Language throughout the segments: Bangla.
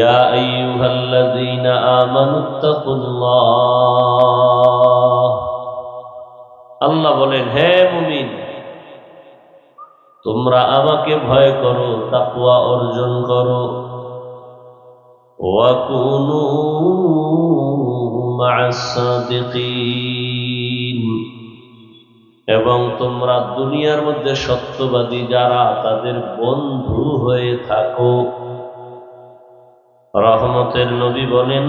يا أيها الذين آمنوا اتقوا الله আল্লাহ বলেন হে মুমিন তোমরা আমাকে ভয় করো তাকুয়া অর্জন করো ওয়াকুনু মা'আস সাদিকিন এবং তোমরা দুনিয়ার মধ্যে সত্যবাদী যারা তাদের বন্ধু হয়ে থাকো রহমতের নবী বলেন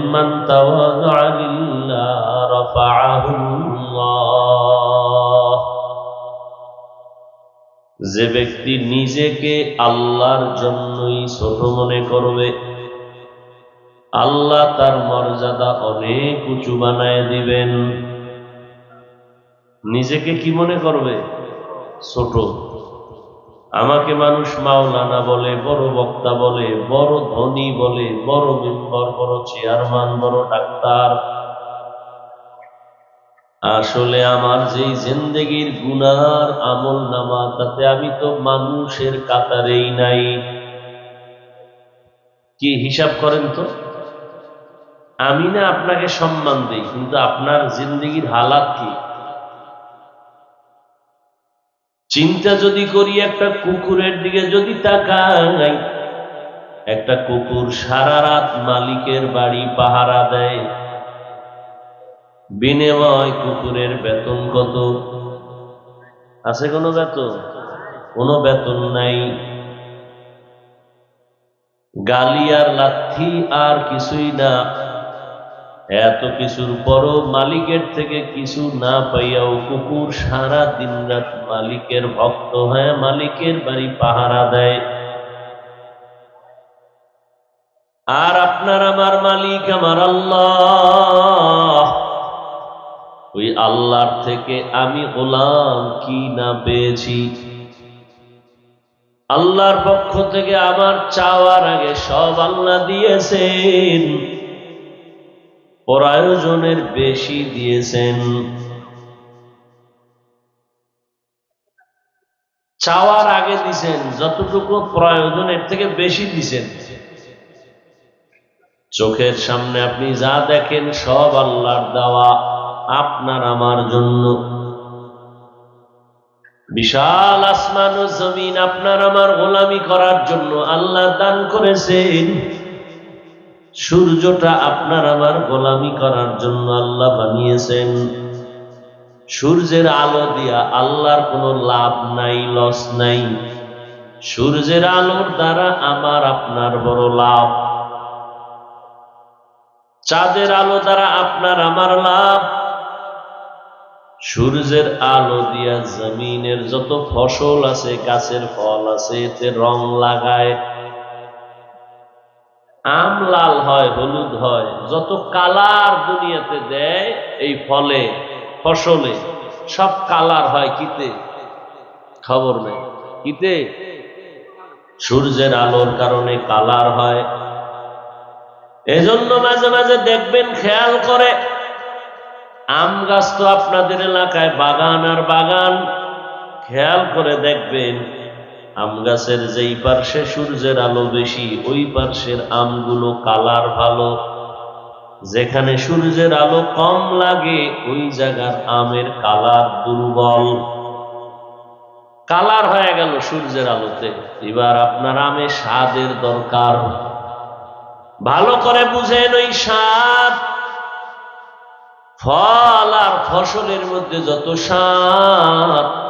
যে ব্যক্তি নিজেকে আল্লাহর জন্যই ছোট মনে করবে, আল্লাহ তার মর্যাদা অনেক উঁচু বানায় দিবেন। নিজেকে কি মনে করবে? ছোট। আমাকে মানুষ মাওলানা বলে, বড় বক্তা বলে, বড় ধনী বলে, বড় মেম্বার, বড় চেয়ারম্যান, বড় ডাক্তার। আসলে আমার যেই জিন্দগির গুনার আমল নামা, তাতে আমি তো মানুষের কাতারেই নাই। কি হিসাব করেন তো? আমি না আপনাকে সম্মান দিই, কিন্তু আপনার জিন্দগির হালাত কি? চিন্তা যদি করি একটা কুকুরের দিকে যদি তাকাই, একটা কুকুর সারা রাত মালিকের বাড়ি পাহারা দেয়। বিনিময় কুকুরের বেতন কত? আছে কোনো বেতন? কোনো বেতন নাই। গালি আর লাথি আর কিছুই না। এত কিছুর পরও মালিকের থেকে কিছু না পাইয়াও কুকুর সারা দিন রাত মালিকের ভক্ত হয়ে মালিকের বাড়ি পাহারা দেয়। আর আপনার আমার মালিক আমার আল্লাহ। ওই আল্লাহর থেকে আমি গোলাম কি না পেয়েছি? আল্লাহর পক্ষ থেকে আমার চাওয়ার আগে সব আল্লাহ দিয়েছেন। প্রয়োজনের বেশি দিয়েছেন। চাওয়ার আগে দিছেন, যতটুকু প্রয়োজন এর থেকে বেশি দিছেন। চোখের সামনে আপনি যা দেখেন সব আল্লাহর দেওয়া, আপনার আমার জন্য। বিশাল আসমান ও জমিন আপনার আমার গোলামি করার জন্য আল্লাহ দান করেছেন। সূর্যটা আপনার আমার গোলামি করার জন্য আল্লাহ বানিয়েছেন। সূর্যের আলো দিয়া আল্লাহর কোনো লাভ নাই, লস নাই। সূর্যের আলোর দ্বারা আমার আপনার বড় লাভ। চাঁদের আলো দ্বারা আপনার আমার লাভ। সূর্যের আলো দিয়া জমিনের যত ফসল আছে, গাছের ফল আছে, এতে রং লাগায়। আম লাল হয়, হলুদ হয়, যত কালার দুনিয়াতে দেয় এই ফলে, ফসলে, সব কালার হয় কিতে? খবর নেই। কিতে? সূর্যের আলোর কারণে কালার হয়। এজন্য মাঝে মাঝে দেখবেন, খেয়াল করে, আম গাছ তো আপনাদের এলাকায় বাগান আর বাগান। খেয়াল করে দেখবেন আম গাছের যেই পার্শ্বে সূর্যের আলো বেশি, ওই পার্শ্বের আমগুলো কালার ভালো। যেখানে সূর্যের আলো কম লাগে, ওই জায়গার আমের কালার দুর্বল। কালার হয়ে গেল সূর্যের আলোতে। এবার আপনার আমে স্বাদের দরকার। ভালো করে বুঝেন ওই স্বাদ। ফল আর ফসলের মধ্যে যত স্বাদ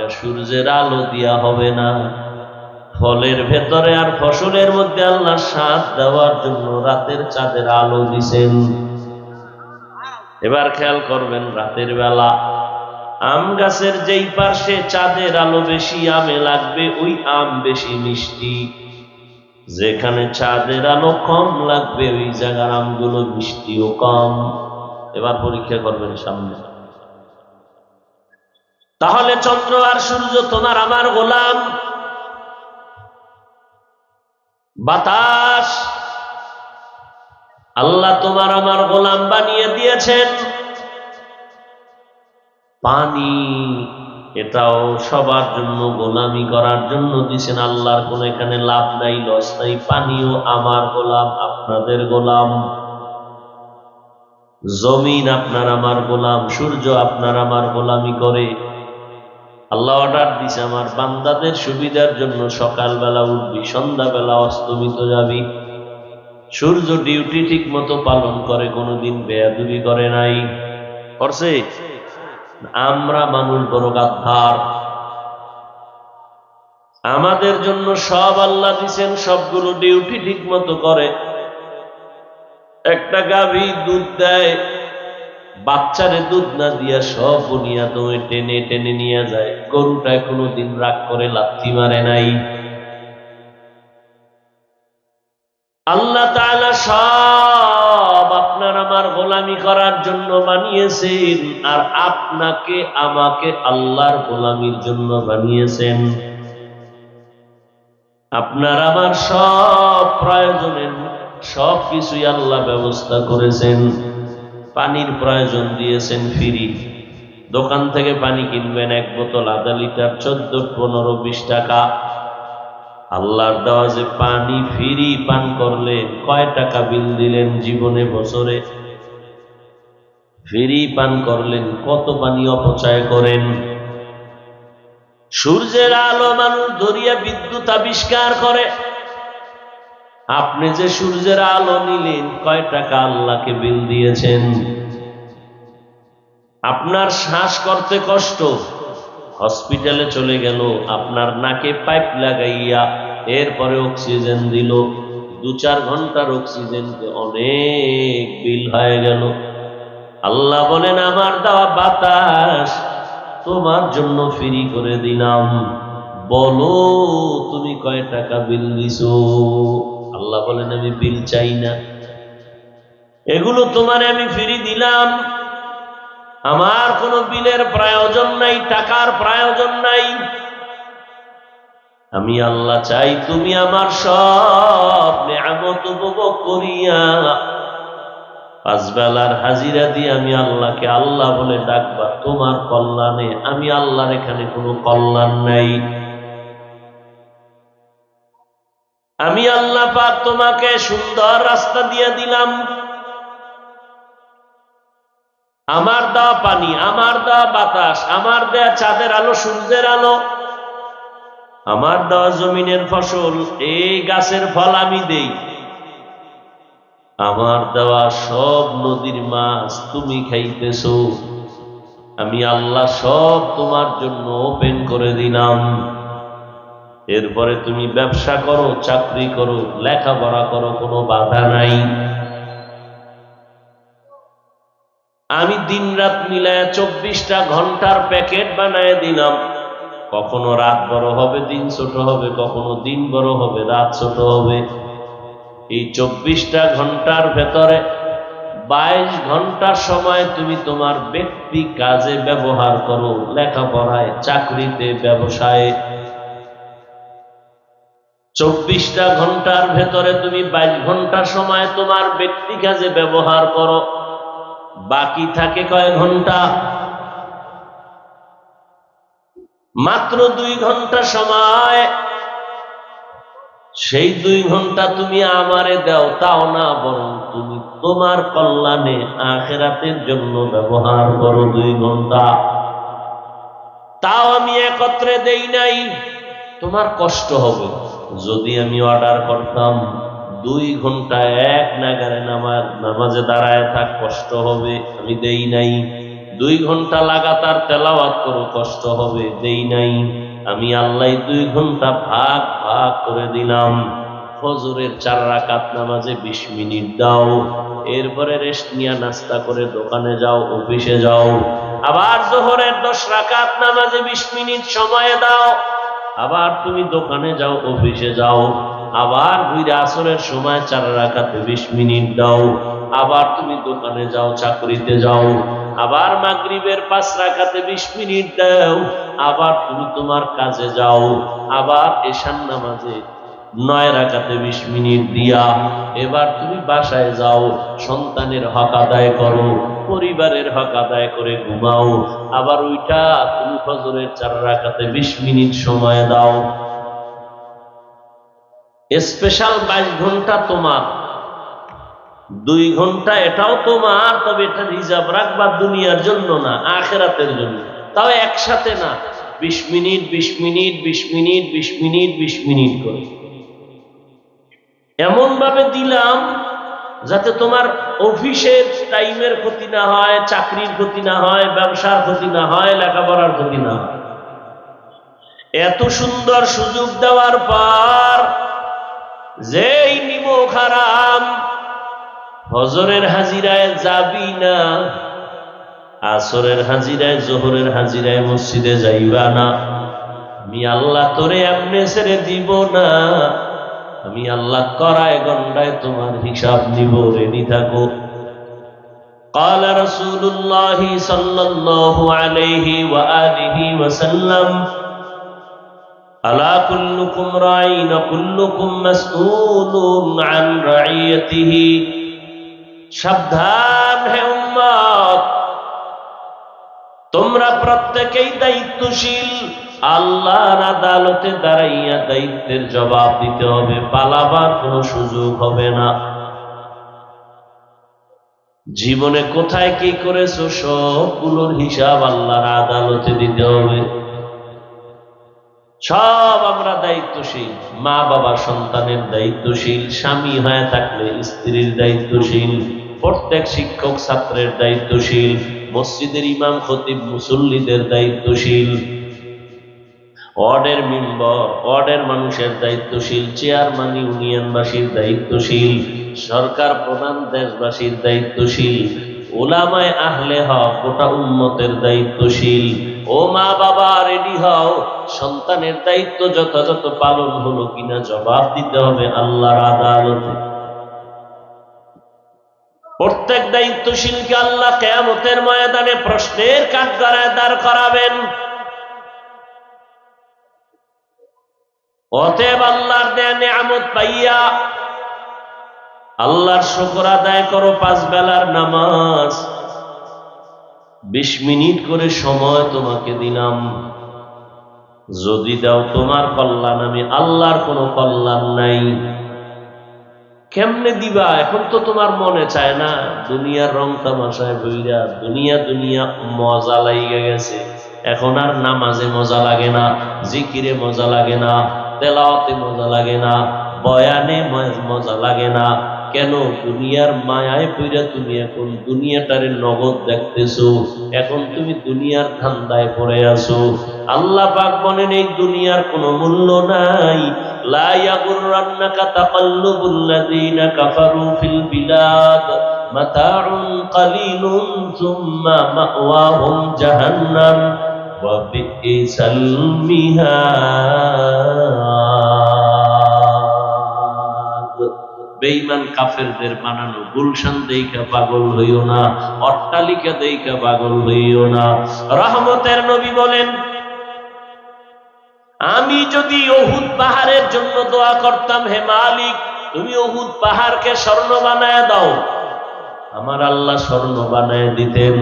এটা সূর্যের আলো দিয়া হবে না। ফলের ভেতরে আর ফসলের মধ্যে আল্লাহ স্বাদ দেওয়ার জন্য রাতের চাঁদের আলো দিছেন। এবার খেয়াল করবেন, রাতের বেলা আম গাছের যেই পাশে চাঁদের আলো বেশি আমে লাগবে, ওই আম বেশি মিষ্টি। যেখানে চাঁদের আলো কম লাগবে, ওই জায়গার আমগুলো মিষ্টিও কম। এবার পরীক্ষা করবেন সামনে। তাহলে চন্দ্র আর সূর্য তোমার আমার গোলাম। বাতাস। আল্লাহ তোমার আমার গোলাম বানিয়ে দিয়েছেন। পানি, এটাও সবার জন্য গোলামি করার জন্য দিছেন আল্লাহর কোন এখানে লাভ নাই, লস নাই। পানিও আমার গোলাম, আপনাদের গোলাম। জমিন আপনার আমার গোলাম, সূর্য আপনার আমার গোলামি করে। আল্লাহ অর্ডার দিছে, আমার বান্দাদের সুবিধার জন্য সকালবেলা উঠবি, সন্ধ্যাবেলা অস্তমিত যাবি। সূর্য ডিউটি ঠিক মতো পালন করে, কোনোদিন বেয়াদুবি করে নাই। করছে? আমরা মানুষ বড় গাদ্দার। আমাদের জন্য সব আল্লাহ দিছেন, সবগুলো ডিউটি ঠিক মতো করে। একটা গাভী দুধ দেয় বাচ্চারে দুধ না দিয়া সব বুনিয়া তুমি টেনে টেনে নিয়ে যায়। গরুটায় কোনোদিন রাগ করে লাথি মারে নাই। আল্লাহ সব আপনার আমার গোলামি করার জন্য বানিয়েছেন আর আপনাকে, আমাকে আল্লাহর গোলামির জন্য বানিয়েছেন। আপনার আমার সব প্রয়োজনের সব কিছুই আল্লাহ ব্যবস্থা করেছেন। পানির প্রয়োজন দিয়েছেন ফ্রি। দোকান থেকে পানি কিনবেন এক বোতল আধা লিটার চোদ্দ, পনেরো, বিশ টাকা। আল্লাহর দেওয়া যে পানি ফ্রি পান করলেন কয় টাকা বিল দিলেন জীবনে বছরে? ফ্রি পান করলেন কত পানি অপচয় করেন? সূর্যের আলো মানুষ ধরিয়া বিদ্যুৎ আবিষ্কার করে। আপনি যে সূর্যের আলো নিলেন, কয় টাকা আল্লাহকে বিল দিয়েছেন? আপনার শ্বাস করতে কষ্ট, হসপিটালে চলে গেল, আপনার নাকে পাইপ লাগাইয়া এরপরে অক্সিজেন দিল। দু চার ঘণ্টার অক্সিজেনকে অনেক বিল হয়ে গেল। আল্লাহ বলেন, আমার দেওয়া বাতাস তোমার জন্য ফ্রি করে দিলাম। বলো, তুমি কয় টাকা বিল দিছো? আল্লাহ বলেন, আমি বিল চাই না। এগুলো তোমার আমি ফ্রি দিলাম। আমার কোনো বিলের প্রয়োজন নাই, টাকার প্রয়োজন নাই। আমি আল্লাহ চাই তুমি আমার সব নেয়ামত উপভোগ করিয়া পাঁচ বেলার হাজিরা দিয়ে আমি আল্লাহকে আল্লাহ বলে ডাকবা। তোমার কল্যাণে আমি আল্লাহর এখানে কোনো কল্যাণ নাই। আমি আল্লাহ পাক তোমাকে সুন্দর রাস্তা দিয়ে দিলাম। আমার দেওয়া পানি, আমার দেওয়া বাতাস, আমার দেয়া চাঁদের আলো, সূর্যের আলো। আমার দেওয়া জমিনের ফসল, এই গাছের ফল আমি দেই। আমার দেওয়া সব নদীর মাছ তুমি খাইতেছ। আমি আল্লাহ সব তোমার জন্য ওপেন করে দিলাম। এরপরে তুমি ব্যবসা করো, চাকরি করো, লেখাপড়া করো, কোনো বাধা নাই। আমি দিন রাত মিলায় চব্বিশটা ঘণ্টার প্যাকেট বানায় দিলাম। কখনো রাত বড় হবে, দিন ছোট হবে, কখনো দিন বড় হবে, রাত ছোট হবে। এই চব্বিশটা ঘণ্টার ভেতরে বাইশ ঘণ্টার সময় তুমি তোমার ব্যক্তি কাজে ব্যবহার করো, লেখাপড়ায়, চাকরিতে, ব্যবসায়। চব্বিশটা ঘণ্টার ভেতরে তুমি বাইশ ঘণ্টার সময় তোমার ব্যক্তি কাজে ব্যবহার করো। বাকি থাকে কয় ঘণ্টা? মাত্র দুই ঘণ্টা সময়। সেই দুই ঘণ্টা তুমি আমারে দাও, তাও না বরং তুমি তোমার কল্যাণে আখেরাতের জন্য ব্যবহার করো দুই ঘণ্টা। তাও আমি একত্রে দেই নাই, তোমার কষ্ট হবে। যদি আমি অর্ডার করতাম, দুই ঘণ্টা এক নাগারে নামাজ, নামাজে দাঁড়ায় থাক, কষ্ট হবে, আমি দেই নাই। দুই ঘণ্টা লাগাতার তেলাওয়াত করো, কষ্ট হবে, দেই নাই। আমি আল্লাহ দুই ঘণ্টা ভাগ ভাগ করে দিলাম। ফজরের চার রাকাত নামাজে বিশ মিনিট দাও। এরপরে রেস্ট নিয়ে নাস্তা করে দোকানে যাও, অফিসে যাও। আবার জোহরের দশ রাকাত নামাজে বিশ মিনিট সময় দাও। আবার তুমি দোকানে যাও, অফিসে যাও, আবার ঘুরে আসরের সময় চার রাখাতে বিশ মিনিট দাও, আবার তুমি দোকানে যাও, চাকরিতে যাও, আবার মাগরিবের পাঁচ রাখাতে বিশ মিনিট দাও, আবার তুমি তোমার কাজে যাও, আবার এশান নামাজে নয় রাখাতে বিশ মিনিট দিয়া, এবার তুমি বাসায় যাও, সন্তানের হক আদায় করো পরিবারের হক আদায় করে ঘুমাও। আবার ওইটা তুমি ফজরের চার রাখাতে বিশ মিনিট সময় দাও। স্পেশাল বাইশ ঘণ্টা তোমার। দুই ঘণ্টা এটাও তোমার, তবে এটা রিজার্ভ রাখবা দুনিয়ার জন্য না, আখেরাতের জন্য। তাও একসাথে না। বিশ মিনিট বিশ মিনিট বিশ মিনিট বিশ মিনিট বিশ মিনিট করে। এমন ভাবে দিলাম যাতে তোমার অফিসের টাইমের ক্ষতি না হয়, চাকরির ক্ষতি না হয়, ব্যবসার ক্ষতি না হয়, লেখাপড়ার ক্ষতি না হয়। এত সুন্দর সুযোগ দেওয়ার পর যেই নিম খারাম হজরের হাজিরায় যাবি না, আসরের হাজিরায়, জোহরের হাজিরায় মসজিদে যাইবা না। আমি আল্লাহ তোরে এমনি ছেড়ে দিব না। আমি আল্লাহ করায় গন্ডায় তোমার হিসাব নিব রেডি থাকো قال رسول الله صلى الله عليه وآله وسلم ألا كلكم راعين كلكم مسؤول عن رعيته সাবধান হে উম্মত তোমরা প্রত্যেকেই দায়িত্বশীল আল্লাহর আদালতে দাঁড়াইয়া দায়িত্বের জবাব দিতে হবে, পালাবার কোনো সুযোগ হবে না। জীবনে কোথায় কি করেছ, সবগুলোর হিসাব আল্লাহর আদালতে দিতে হবে। সব আমরা দায়িত্বশীল, মা বাবা সন্তানের দায়িত্বশীল, স্বামী হয়ে থাকলে স্ত্রীর দায়িত্বশীল, প্রত্যেক শিক্ষক ছাত্রের দায়িত্বশীল, মসজিদের ইমাম, খতিব, মুসল্লিদের দায়িত্বশীল। ওয়ার্ডের মেম্বর, ওয়ার্ডের মানুষের দায়িত্বশীল, চেয়ারম্যান ইউনিয়নবাসীর দায়িত্বশীল, সরকার প্রধান দেশবাসীর দায়িত্বশীল, ওলামায় আহলে হক গোটা উম্মতের দায়িত্বশীল। ও মা বাবা, রেডি হও। সন্তানের দায়িত্ব যথাযথ পালন হলো কিনা জবাব দিতে হবে আল্লাহর আদালতে। প্রত্যেক দায়িত্বশীলকে আল্লাহ কেয়ামতের ময়দানে প্রশ্নের কাজ দ্বারা দাঁড় করাবেন। অতএব আল্লাহর দেয়া নিয়ামত পাইয়া আল্লাহর শুকর আদায় করো পাঁচ বেলার নামাজ। বিশ মিনিট করে সময় তোমাকে দিলাম। যদি দাও তোমার কল্যাণ, আমি আল্লাহর কোনো কল্যাণ নাই। কেমনে দিবা? এখন তো তোমার মনে চায় না। দুনিয়ার রং তামাশায় বইরা দুনিয়া দুনিয়া মজা লাইগে গেছে। এখন আর নামাজে মজা লাগে না, জিকিরে মজা লাগে না। তেলাওয়াতে মজা লাগে না, বয়ানে মজা লাগে না। কেন দুনিয়ার মায়ায় পইরা তুমি এখন দুনিয়াটারে নগদ দেখতেছো? এখন তুমি দুনিয়ার ধান্দায় পড়ে আছো। আল্লাহ পাক বলেন, এই দুনিয়ার কোনো মূল্য নাই। লা ইয়াগুররান্নাকা তাকাল্লুবুল লাযীনা কাফারু ফিল বিলাদ মাতাউন কালিলুন সুম্মা মাওয়াহুম জাহান্নাম। বেঈমান কাফেরদের বানানো গুলশান দেইখা পাগল হইও না, অট্টালিকা দেইখা পাগল হইও না। রহমতের নবী বলেন, আমি যদি অহুদ পাহাড়ের জন্য দোয়া করতাম, হে মালিক, তুমি অহুদ পাহাড়কে স্বর্ণ বানায় দাও। আমার আল্লাহ স্বর্ণ বানায় দিতেন।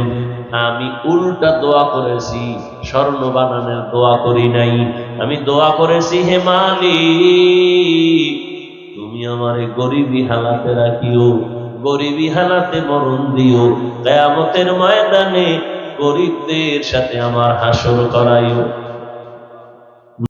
আমি উল্টা দোয়া করেছি, স্বর্ণ বানানের দোয়া করি নাই। আমি দোয়া করেছি, হে মালি তুমি আমার গরিবি হালাতে রাখিও, গরিবী হালাতে মরণ দিও, কেয়ামতের ময়দানে গরিবদের সাথে আমার হাসর করাইও।